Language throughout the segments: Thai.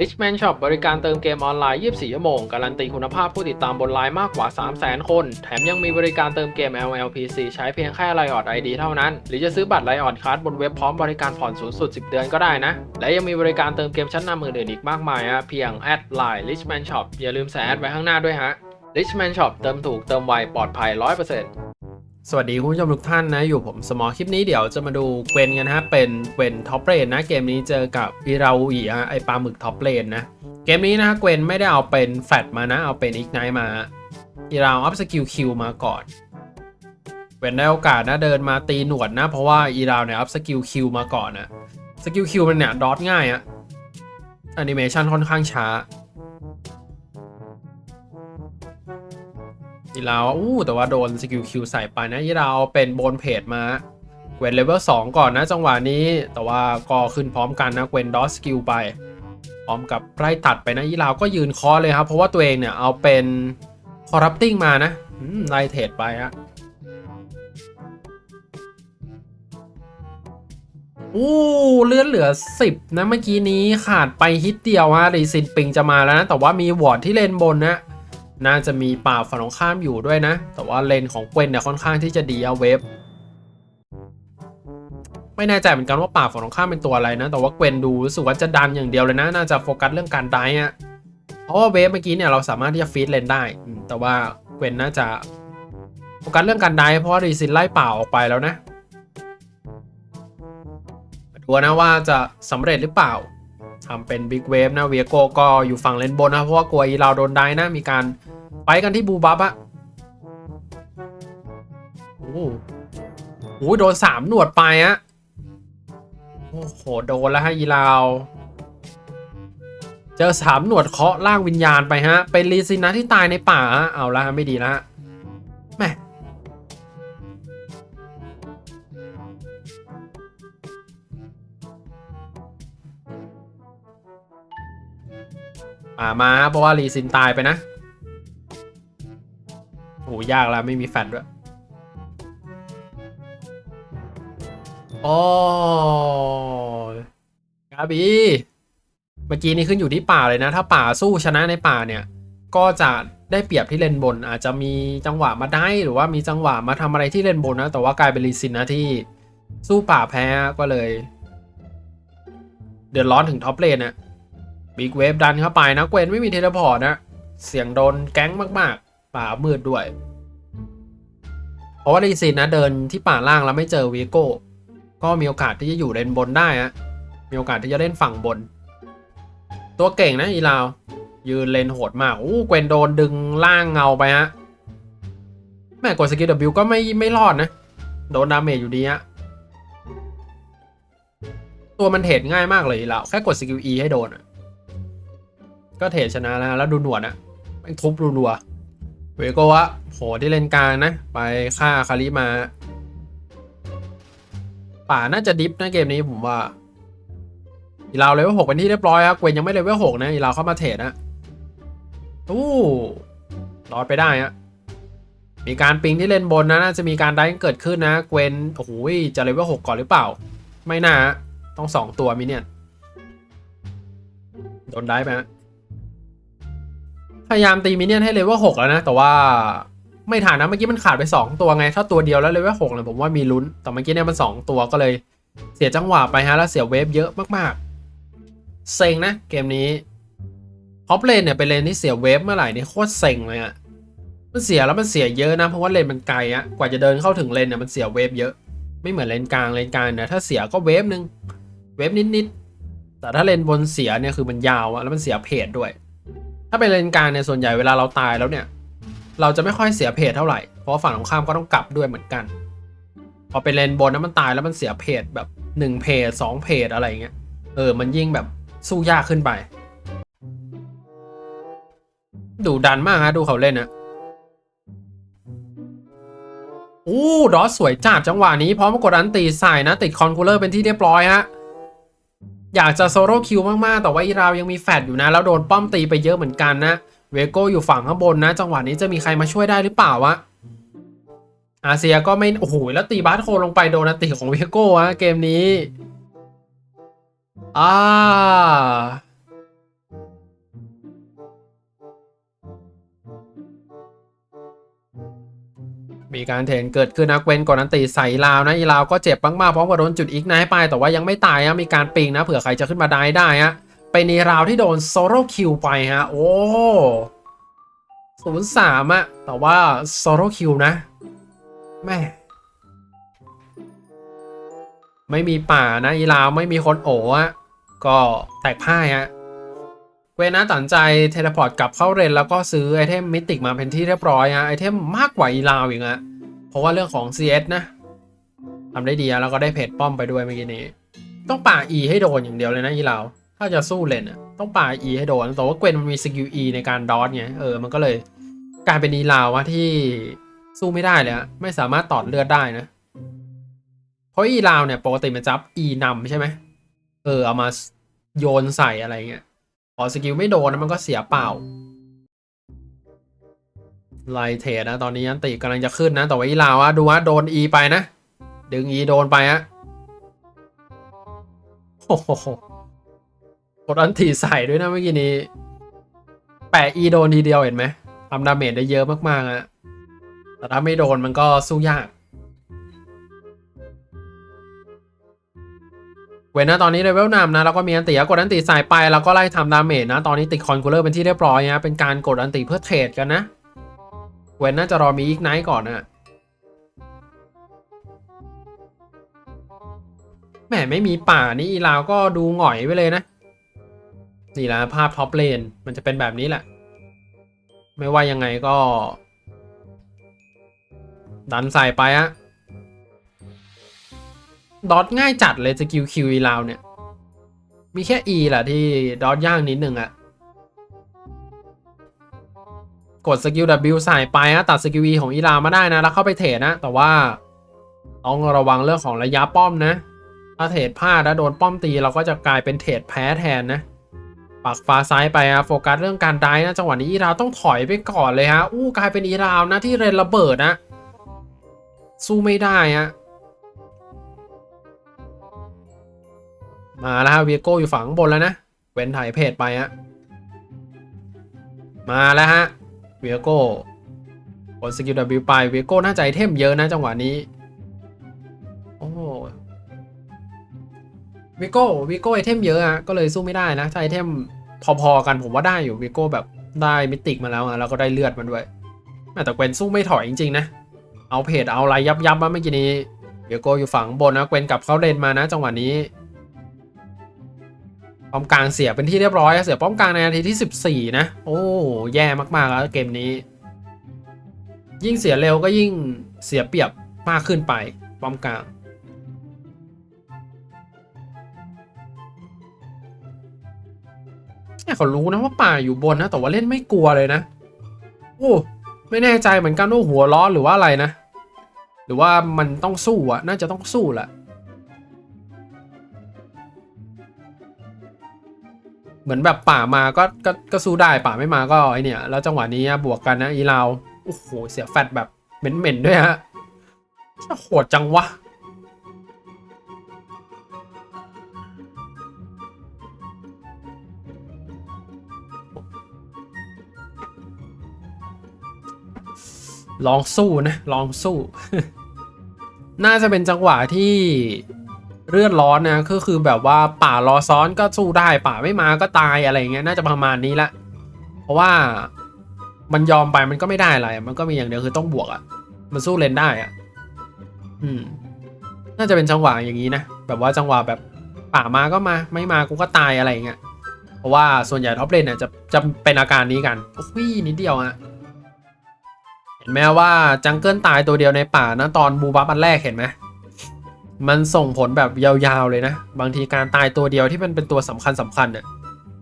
Richman Shop บริการเติมเกมออนไลน์ 24 ชั่วโมง การันตีคุณภาพผู้ติดตามบนไลน์มากกว่า 300,000 คน แถมยังมีบริการเติมเกม LLPC ใช้เพียงแค่ไลออด ID เท่านั้น หรือจะซื้อบัตรไลออดคัสบนเว็บพร้อมบริการผ่อนสูงสุด 10 เดือนก็ได้นะ และยังมีบริการเติมเกมชั้นนำอื่นๆอีกมากมายฮะเพียงแอดไลน์ Richman Shop อย่าลืมใส่แอดไว้ข้างหน้าด้วยฮะ Richman Shop เติมถูกเติมไวปลอดภัย 100% สวัสดีคุณผู้ชมทุกท่านนะ อยู่ผมสมอคลิปนี้เดี๋ยวจะมาดูเกวนกันนะฮะเป็นเกวนท็อปเลนนะ เกมนี้เจอกับอิราอุอิฮะไอปลาหมึกท็อปเลนนะ เกมนี้นะฮะเกวนไม่ได้เอาเป็นแฟตมานะ เอาเป็นอีกไนมาอิราอัพสกิลคิวมาก่อนเกวนได้โอกาสนะเดินมาตีหนวดนะ เพราะว่าอีราวเนี่ยอัพสกิลคิวมาก่อนนะสกิลคิวมันเนี่ยดอทง่ายอะแอนิเมชันค่อนข้างช้า ยีราวอู้แต่ว่าโดนสกิลคิวใส่ไปนะยีราวเป็นโบนเพจมาเกวนเลเวล2 ก่อนนะจังหวะนี้ แต่ว่าก็ขึ้นพร้อมกันนะเกวนดอสสกิลไป พร้อมกับไล่ตัดไปนะยีราวก็ยืนคอเลยครับ เพราะว่าตัวเองเนี่ยเอาเป็นคอร์รัปติ้งมานะไล่เทรดไปฮะอู้เลื่อนเหลือ 10 นะเมื่อกี้นี้ขาดไปฮิตเดียวฮะรีซินปิงจะมาแล้วนะ แต่ว่ามีวอร์ดที่เลนบนนะ น่าจะมีป่าฝั่งตรงข้ามอยู่ด้วยนะ แต่ว่าเลนของเกวนเนี่ยค่อนข้างที่จะดีอะเวฟไม่แน่ใจเหมือนกันว่าป่าฝั่งตรงข้ามเป็นตัวอะไรนะ แต่ว่าเกวนดูรู้สึกว่าจะดันอย่างเดียวเลยนะ น่าจะโฟกัสเรื่องการได้อะเพราะว่าเวฟเมื่อกี้เนี่ยเราสามารถที่จะฟีดเลนได้ แต่ว่าเกวนน่าจะโฟกัสเรื่องการได้เพราะว่ารีซินไล่ป่าออกไปแล้วนะมาดูนะว่าจะสำเร็จหรือเปล่า ทำเป็นบิ๊กเวฟนะเวียโกก็อยู่ฝั่งเลนบนนะ เพราะว่ากลัวอีเราโดนได้นะ มีการไปกันที่บูบับอะโอ้โหโดนสามหนวดไปอะโอ้โห โดนแล้วฮะอีลาวเจอสามหนวดเคาะล่างวิญญาณไปฮะ เป็นลีซินนะที่ตายในป่าเอาละฮะไม่ดีแล้วฮะ อ่ามาเพราะว่ารีซินตายไปนะโหยากแล้วไม่มีแฟดด้วยโอ้กาบี เมื่อกี้นี้ขึ้นอยู่ที่ป่าเลยนะ ถ้าป่าสู้ชนะในป่าเนี่ย ก็จะได้เปรียบที่เลนบน อาจจะมีจังหวะมาได้หรือว่ามีจังหวะมาทำอะไรที่เลนบนนะ แต่ว่ากลายเป็นรีซินนะที่สู้ป่าแพ้ก็เลย เดือดร้อนถึงท็อปเลนนะ บิ๊กเวฟดันเข้าไปนะเกวนไม่มีเทเลพอร์ตนะ เสียงโดนแก๊งมากๆ ป่ามืดด้วย เพราะว่าดีซินนะเดินที่ป่าล่างแล้วไม่เจอวีโก้ ก็มีโอกาสที่จะอยู่เลนบนได้ฮะมีโอกาสที่จะเล่นฝั่งบน ตัวเก่งนะอีลาว ยืนเลนโหดมากอู้เกวนโดนดึงล่างเงาไปฮะแม่กดสกิลวก็ไม่ไม่รอดนะ โดนดาเมจอยู่ดีฮะตัวมันเทรดง่ายมากเลยอีลาวแค่กดสกิล E ให้โดนอะ ก็เทรดชนะแล้วแล้วดูหนวดอะแม่ทุบรัวๆเวโกวะโหที่เลนกลางนะ ไปฆ่าคาริมา ป่าน่าจะดิฟนะเกมนี้ผมว่า อีลาวเลเวลหกเป็นที่เรียบร้อยครับเกวนยังไม่เลเวลหกนะ อีลาวเข้ามาเทรดนะอู้รอดไปได้ฮะมีการปิงที่เล่นบนนะน่าจะมีการได้เกิดขึ้นนะ เกวนโอ้โหจะเลเวลหกก่อนหรือเปล่า ไม่น่าต้องสองตัวมิเนี่ยโดนได้ไหมฮะ ยายามตีมินเนี่ยนให้เลเวลหกแล้วนะ แต่ว่าไม่ทันนะเมื่อกี้มันขาดไป 2 ตัวไง ถ้าตัวเดียวแล้วเลเวลหกเนี่ยผมว่ามีลุ้น แต่เมื่อกี้เนี่ยมัน 2 ตัวก็เลยเสียจังหวะไปฮะแล้วเสียเวฟเยอะมากๆ เซ็งนะเกมนี้ฮอปเลนเนี่ยเป็นเลนที่เสียเวฟเมื่อไหร่นี่โคตรเซ็งเลยอะมันเสียแล้วมันเสียเยอะนะเพราะว่าเลนมันไกลอะกว่าจะเดินเข้าถึงเลนเนี่ยมันเสียเวฟเยอะ ไม่เหมือนเลนกลางเลนกลางเนี่ยถ้าเสียก็เวฟนึงเวฟนิดๆแต่ถ้าเลนบนเสียเนี่ยคือมันยาวอะแล้วมันเสียเพจด้วย ถ้าเป็นเลนกลางเนี่ยส่วนใหญ่เวลาเราตายแล้วเนี่ย เราจะไม่ค่อยเสียเพจเท่าไหร่ เพราะฝั่งตรงข้ามก็ต้องกลับด้วยเหมือนกัน พอเป็นเลนบนนะมันตายแล้วมันเสียเพจแบบ1เพจ2เพจอะไรเงี้ย เออ มันยิ่งแบบสู้ยากขึ้นไป ดูดันมากฮะดูเขาเล่นนะอู้ดอสสวยจัดจังหวะนี้พร้อมกดอันตีใส่นะ ติดคอนคูลเลอร์เป็นที่เรียบร้อยฮะ อยากจะโซโล่คิวมากๆ แต่ว่าอีราวยังมีแฟดอยู่นะ แล้วโดนป้อมตีไปเยอะเหมือนกันนะ เวโก้อยู่ฝั่งข้างบนนะ จังหวะนี้จะมีใครมาช่วยได้หรือเปล่าวะ อาเซียก็ไม่ โอ้โห แล้วตีบาสโคลงไปโดนตีของเวโก้อะเกมนี้ อ่า มีการเทรนเกิดขึ้นนะเกวนกดอันตีใส่ลาวนะอีลาวก็เจ็บมากๆพร้อมกับโดนจุดอีกนท์ไป แต่ว่ายังไม่ตายนะมีการปิงนะเผื่อใครจะขึ้นมาได้ได้ฮะเป็นอีราวที่โดนโซโลคิวไปฮะโอ้ศูนย์สามอะแต่ว่าโซโลคิวนะแม่ไม่มีป่านะอีลาวไม่มีคนโอะอะก็แตกพ่ายฮะ เวนะตัดใจเทเลพอร์ตกลับเข้าเรนแล้วก็ซื้อไอเทมมิติกมาเป็นที่เรียบร้อยฮะไอเทมมากกว่าอีลาวอีกอะเพราะว่าเรื่องของ CS นะทำได้ดีแล้วก็ได้เพจป้อมไปด้วยเมื่อกี้นี้ ต้องป่า E ให้โดนอย่างเดียวเลยนะอีลาวถ้าจะสู้เลนอะต้องป่า E ให้โดนแต่ว่าเกวนมันมีสกิล E ในการดอทไงเออมันก็เลยกลายเป็นอีลาวว่าที่สู้ไม่ได้เลยอะไม่สามารถตอดเลือดได้นะ เพราะอีลาวเนี่ยปกติมันจับ E นำใช่ไหมเออเอามาโยนใส่อะไรเงี้ย พอสกิลไม่โดนนะมันก็เสียเปล่าไลเทนะตอนนี้อันติกำลังจะขึ้นนะแต่ว่าอีลาวะดูว่าโดน E ไปนะ ดึง E โดนไปอะโอ้โหกดอันติใส่ด้วยนะเมื่อกี้นี้ แปะ E โดนทีเดียวเห็นไหมทำดาเมจได้เยอะมากๆอะแต่ถ้าไม่โดนมันก็สู้ยาก เวนนะตอนนี้เลเวลนำนะแล้วก็มีอันติกดอันติใส่ไปแล้วก็ไล่ทำดาเมจนะ ตอนนี้ติดคอนคูลเลอร์เป็นที่เรียบร้อยนะเป็นการกดอันติเพื่อเทรดกันนะ เวนน่าจะรอมีอีกไนท์ก่อนนะแหมไม่มีป่านี่อีลาวก็ดูหงอยไปเลยนะ นี่แหละภาพท็อปเลนมันจะเป็นแบบนี้แหละ ไม่ว่ายังไงก็ ดันใส่ไปอะ ดอทง่ายจัดเลยสกิลคิวอีลาวเนี่ย มีแค่ E แหละที่ดอทย่างนิดหนึ่งอะกดสกิล W ใส่ไปนะตัดสกิล E ของอีลาวมาได้นะ แล้วเข้าไปเทรดนะ แต่ว่าต้องระวังเรื่องของระยะป้อมนะ ถ้าเทรดพลาดแล้วโดนป้อมตีเราก็จะกลายเป็นเทรดแพ้แทนนะปักฟ้าซ้ายไปอะโฟกัสเรื่องการได้นะจังหวะนี้อีราวต้องถอยไปก่อนเลยฮะอู้กลายเป็นอีราวนะที่เรนระเบิดนะสู้ไม่ได้ฮะ มาแล้วฮะเวียโก้อยู่ฝั่งบนแล้วนะ เว้นถ่ายเพจไปฮะ มาแล้วฮะเวียโก้กดสกิล W ไปเวียโก้น่าใจเทมเยอะนะจังหวะนี้ โอ้เวียโก้เวียโก้ไอเทมเยอะอะก็เลยสู้ไม่ได้นะถ้าไอเทมพอๆกันผมว่าได้อยู่เวียโก้แบบได้มิติกมาแล้วอะแล้วก็ได้เลือดมันด้วย แต่เกวนสู้ไม่ถอยจริงๆนะ เอาเพจเอาอะไรยับยับมาเมื่อกี้นี้เวียโก้อยู่ฝั่งบนนะเกวนกลับเข้าเลนมานะ จังหวะนี้ ป้อมกลางเสียเป็นที่เรียบร้อยเสียป้อมกลางในนาทีที่ 14 นะ โอ้แย่มากๆแล้วเกมนี้ ยิ่งเสียเร็วก็ยิ่งเสียเปรียบมากขึ้นไปป้อมกลางเนี่ยเขารู้นะว่าป่าอยู่บนนะแต่ว่าเล่นไม่กลัวเลยนะ โอ้ไม่แน่ใจเหมือนกันว่าหัวร้อหรือว่าอะไรนะ หรือว่ามันต้องสู้อะน่าจะต้องสู้แหละ เหมือนแบบป่ามาก็ก็ก็สู้ได้ป่าไม่มาก็ไอเนี่ย แล้วจังหวะนี้บวกกันนะอีลาวโอ้โหเสียแฟตแบบเหม็นๆด้วยฮะโหดจังวะลองสู้นะลองสู้ น่าจะเป็นจังหวะที่ เลือดร้อนนะก็คือแบบว่าป่ารอซ้อนก็สู้ได้ป่าไม่มาก็ตายอะไรเงี้ยน่าจะประมาณนี้ละ เพราะว่ามันยอมไปมันก็ไม่ได้อะไร มันก็มีอย่างเดียวคือต้องบวกอะ่ะ มันสู้เลนได้อะ่ะ อืม น่าจะเป็นจังหวะอย่างนี้นะ แบบว่าจังหวะแบบป่ามาก็มา ไม่มากูก็ตายอะไรเงี้ย เพราะว่าส่วนใหญ่ท็อปเลนเนี่ยจะจะเป็นอาการนี้กันโอ้ยนิดเดียวอะเห็นไหมว่าจังเกิลตายตัวเดียวในป่านะตอนบูบัฟอันแรกเห็นไหม มันส่งผลแบบยาวๆเลยนะ บางทีการตายตัวเดียวที่มันเป็นตัวสำคัญสำคัญเนี่ย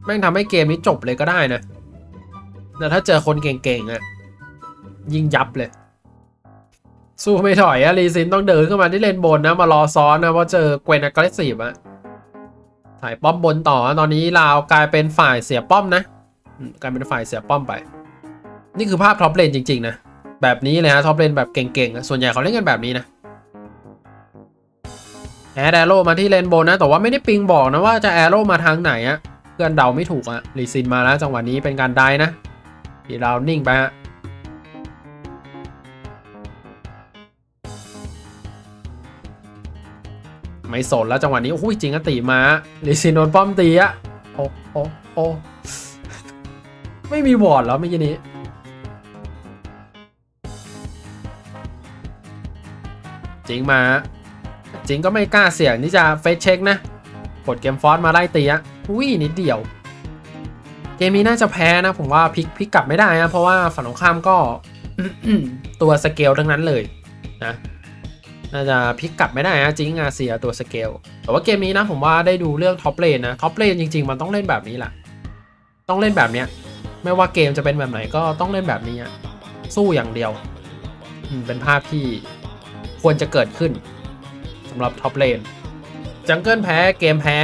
แม่งทำให้เกมนี้จบเลยก็ได้นะแต่ถ้าเจอคนเก่งๆอะ่ะยิงยับเลย สู้ไม่ถอยอะรีซินต้องเดินขึ้นมาที่เลนบนนะ มารอซ้อนนะเพราะเจอเกวนอกรสซีฟอะถ่ายป้อมบนต่อตอนนี้ลาวกลายเป็นฝ่ายเสียป้อมนะกลายเป็นฝ่ายเสียป้อมไป นี่คือภาพท็อปเลนจริงๆนะแบบนี้เลยนะท็อปเลนแบบเก่งๆส่วนใหญ่เขาเล่นกันแบบนี้นะ แอดแอโร่มาที่เลนโบนะ แต่ว่าไม่ได้ปิงบอกนะว่าจะแอโร่มาทางไหนอะเพื่อนเดาไม่ถูกอะลีซินมาแล้วจังหวะนี้เป็นการได้นะพี่เรานิ่งไปฮะไม่สนแล้วจังหวะนี้โอ้ยจริงอติมาลีซินโดนป้อมตีอะโอ้โอ้โอ้ไม่มีบอดแล้วไม่อกี้นี้จริงมา จริงก็ไม่กล้าเสี่ยงที่จะเฟซเช็คนะกดเกมฟอสมาไล่ตีอะอุ้ยนิดเดียว เกมนี้น่าจะแพ้นะ ผมว่าพลิกพลิกกลับไม่ได้นะเพราะว่าฝั่งตรงข้ามก็ตัวสเกลทั้งนั้นเลยนะน่าจะพลิกกลับไม่ได้นะจริงอาเซียตัวสเกลแต่ว่าเกมนี้นะผมว่าได้ดูเรื่องท็อปเลนนะท็อปเลนจริง ๆ มันต้องเล่นแบบนี้แหละต้องเล่นแบบเนี้ยไม่ว่าเกมจะเป็นแบบไหนก็ต้องเล่นแบบนี้อะสู้อย่างเดียวอืมเป็นภาพที่ควรจะเกิดขึ้น สำหรับท็อปเลนจังเกิลแพ้เกมแพ้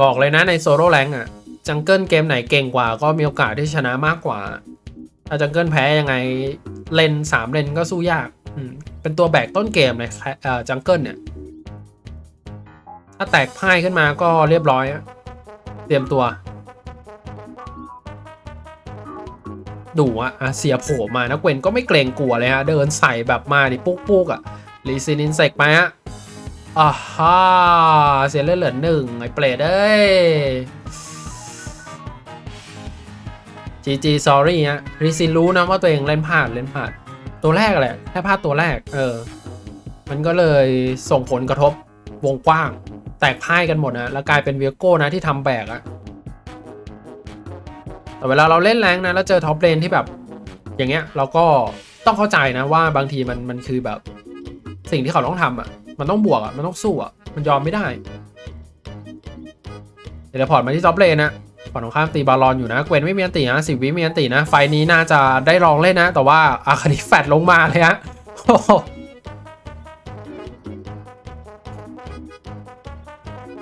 บอกเลยนะในโซโล่แรงอะจังเกิลเกมไหนเก่งกว่า ก็มีโอกาสที่ชนะมากกว่า ถ้าจังเกิลแพ้ยังไงเลนสามเลนก็สู้ยากเป็นตัวแบกต้นเกมเลยจังเกิลเนี่ย ถ้าแตกพ่ายขึ้นมาก็เรียบร้อยเตรียมตัวดูอะอะเสียโผล่มานะเกวนก็ไม่เกรงกลัวเลยฮะ เดินใส่แบบมาดิปุ๊กปุ๊กอะรีซินินเซกไปฮะ อ่าฮ่าเสียเลือดเหลือหนึ่งไอ้เปรตเอ้ย GG sorry ฮะรีซินรู้นะว่าตัวเองเล่นพลาดเล่นพลาด ตัวแรกแหละแค่พลาดตัวแรก เออ มันก็เลยส่งผลกระทบวงกว้าง แตกพ่ายกันหมดนะแล้วกลายเป็นเวียโก้นะที่ทำแบกอะแต่เวลาเราเล่นแรงนะแล้วเจอท็อปเลนที่แบบ อย่างเงี้ยเราก็ต้องเข้าใจนะว่าบางทีมันมันคือแบบ สิ่งที่เขาต้องทำอะ มันต้องบวกอะมันต้องสู้อะมันยอมไม่ได้เดลพอร์ตมาที่ท็อปเลนนะฝั่งตรงข้ามตีบาลอนอยู่นะ เกวนไม่มีอันตีนะสิบวิมีอันตีนะ ไฟนี้น่าจะได้ลองเล่นนะ แต่ว่าอาคาดิแฟดลงมาเลยฮะ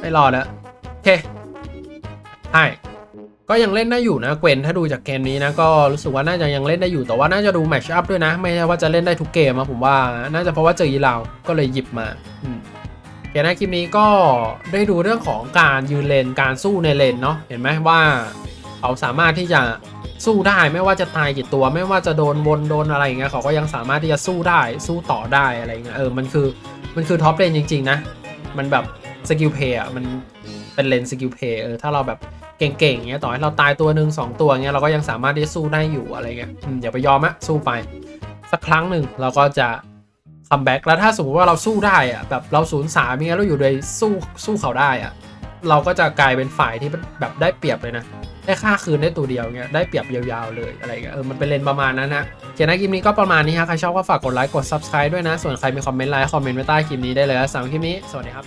ไม่รอดแล้วโอเคใช่ ก็ยังเล่นได้อยู่นะเกวนถ้าดูจากเกมนี้นะก็รู้สึกว่าน่าจะยังเล่นได้อยู่แต่ว่าน่าจะดูแมชอัพด้วยนะ ไม่ใช่ว่าจะเล่นได้ทุกเกมอะผมว่าน่าจะเพราะว่าเจอยีราวก็เลยหยิบมาอืมโอเคนะคลิปนี้ก็ได้ดูเรื่องของการยืนเลนการสู้ในเลนเนาะเห็นไหมว่าเขาสามารถที่จะสู้ได้ไม่ว่าจะตายกี่ตัว ไม่ว่าจะโดนวนโดนอะไรอย่างเงี้ยเขาก็ยังสามารถที่จะสู้ได้สู้ต่อได้อะไรเงี้ยเออมันคือมันคือท็อปเลนจริง ๆ นะ มันแบบสกิลเพย์อะมันเป็นเลนสกิลเพย์เออถ้าเราแบบ เก่งๆเงี้ยต่อให้เราตายตัวหนึ่งสองตัวเงี้ยเราก็ยังสามารถที่จะสู้ได้อยู่อะไรเงี้ยอย่าไปยอมอะสู้ไป สักครั้งหนึ่งเราก็จะคัมแบ็กแล้วถ้าสมมติว่าเราสู้ได้อะแบบเราศูนย์สามเงี้ยเราอยู่โดยสู้สู้เขาได้อะเราก็จะกลายเป็นฝ่ายที่แบบได้เปรียบเลยนะได้ค่าคืนได้ตัวเดียวเงี้ยได้เปรียบยาวๆเลยอะไรเงี้ยเออมันเป็นเลนประมาณนั้นนะโอเคนะคลิปนี้ก็ประมาณนี้ฮะใครชอบก็ฝากกดไลค์กด subscribe ด้วยนะ ส่วนใครมีคอมเมนต์ไลค์คอมเมนต์ไว้ใต้คลิปนี้ได้เลยสำหรับคลิปนี้สวัสดีครับ